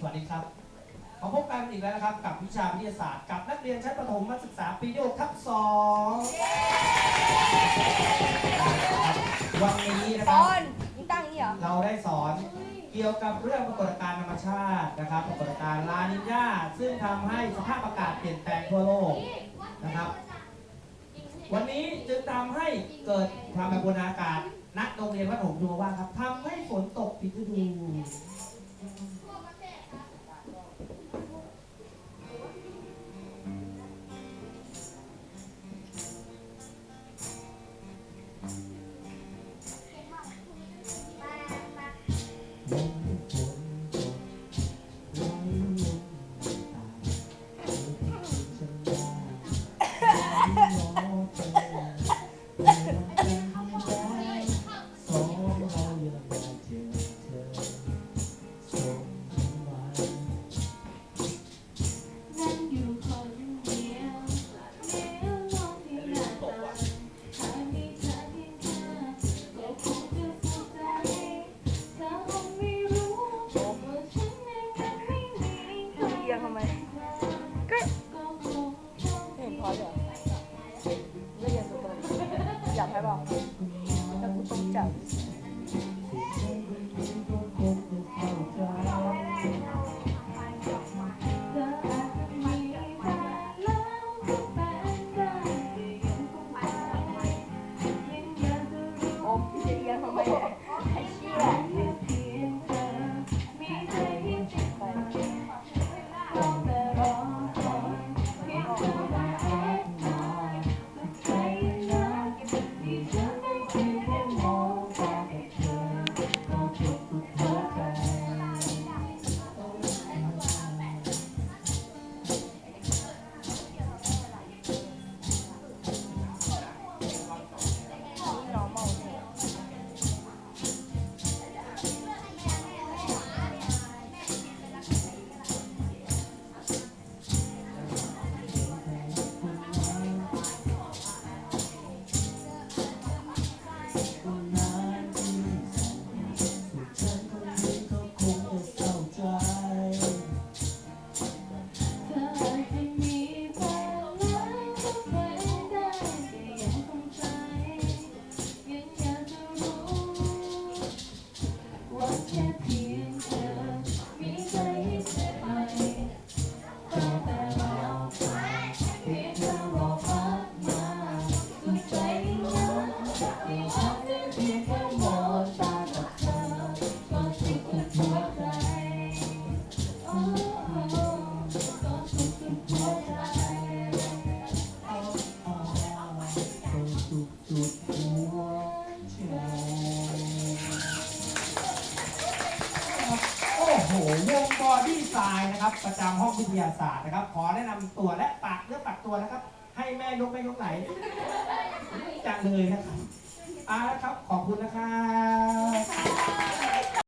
สวัสดีครับมาพบกันอีกแล้วนะครับ กับวิชาวิทยาศาสตร์ กับนักเรียนชั้นประถมศึกษาปีที่6ทับ2วันนี้นะปครับอนมึงตั้งอย่างนี้เหรอ เราได้สอนเกี่ยวกับเรื่องปรากฏการณ์ธรรมชาตินะครับ ปรากฏการณ์ลานิญาซึ่งทำให้สภาพอากาศเปลี่ยนแปลงทั่วโลกนะครับ วันนี้จึงทำให้เกิดความแปรปรวนอากาศณโรงเรียนวัดหงส์ดูว่าครับทำให้ฝนตกผิดฤดู บอดี้ไซน์นะครับ ประจำห้องวิทยาศาสตร์นะครับ ขอแนะนำตัวและปากเรื่อปากตัวนะครับ ให้แม่ยกแม่ยกไหนจังเลยนะครับอ่าแล้วครับ ขอบคุณนะครับ